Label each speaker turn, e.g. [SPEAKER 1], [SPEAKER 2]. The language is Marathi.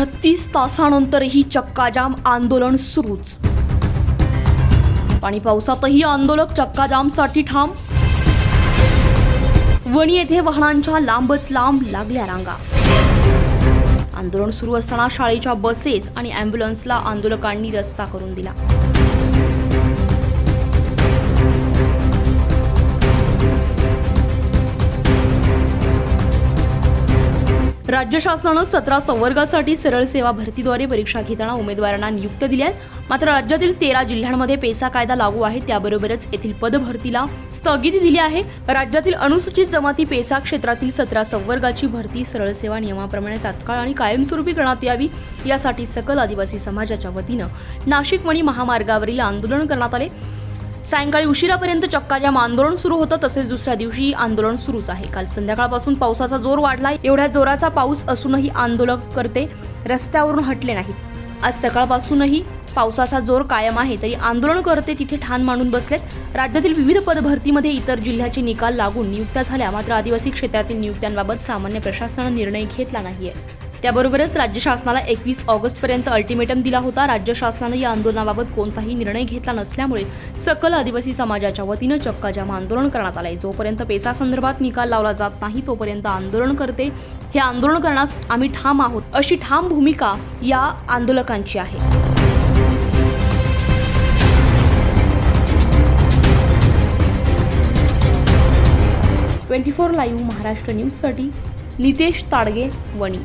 [SPEAKER 1] छत्तीस तासानंतरही चक्काजाम आंदोलन सुरूच. पाणी पावसातही आंदोलक चक्काजामसाठी ठाम. वणी येथे वाहनांच्या लांबच लांब लागल्या रांगा. आंदोलन सुरू असताना शाळेच्या बसेस आणि अँब्युलन्सला आंदोलकांनी रस्ता करून दिला. राज्य शासनानं सतरा संवर्गासाठी सरळ सेवा भरतीद्वारे परीक्षा घेताना उमेदवारांना नियुक्त दिल्या आहेत. मात्र राज्यातील तेरा जिल्ह्यांमध्ये पेसा कायदा लागू आहे. त्याबरोबरच येथील पदभरतीला स्थगिती दिली आहे. राज्यातील अनुसूचित जमाती पेसा क्षेत्रातील सतरा संवर्गाची भरती सरळ सेवा नियमाप्रमाणे तात्काळ आणि कायमस्वरूपी करण्यात यावी यासाठी सकल आदिवासी समाजाच्या वतीनं नाशिक मणी महामार्गावरील आंदोलन करण्यात आले. सायंकाळी उशिरापर्यंत चक्काजाम आंदोलन सुरू होतं तसेच दुसऱ्या दिवशी आंदोलन सुरूच आहे. काल संध्याकाळपासून पावसाचा जोर वाढला एवढ्या जोराचा पाऊस असूनही आंदोलक करते रस्त्यावरून हटले नाहीत. आज सकाळपासूनही पावसाचा जोर कायम आहे तरी आंदोलन करते तिथे ठाण मांडून बसलेत. राज्यातील विविध पदभरतीमध्ये इतर जिल्ह्याचे निकाल लागून नियुक्त्या झाल्या. मात्र आदिवासी क्षेत्रातील नियुक्त्यांबाबत सामान्य प्रशासनानं निर्णय घेतला नाहीये. त्याबरोबरच राज्य शासनाला एकवीस ऑगस्टपर्यंत अल्टिमेटम दिला होता. राज्य शासनानं या आंदोलनाबाबत कोणताही निर्णय घेतला नसल्यामुळे सकल आदिवासी समाजाच्या वतीनं चक्काजाम आंदोलन करण्यात आलंय. जोपर्यंत पेसा संदर्भात निकाल लावला जात नाही तोपर्यंत आंदोलन करते. हे आंदोलन करण्यास आम्ही ठाम आहोत. अशी ठाम भूमिका या आंदोलकांची आहे. ट्वेंटी फोर लाईव्ह महाराष्ट्र न्यूजसाठी नितेश ताडगे वणी.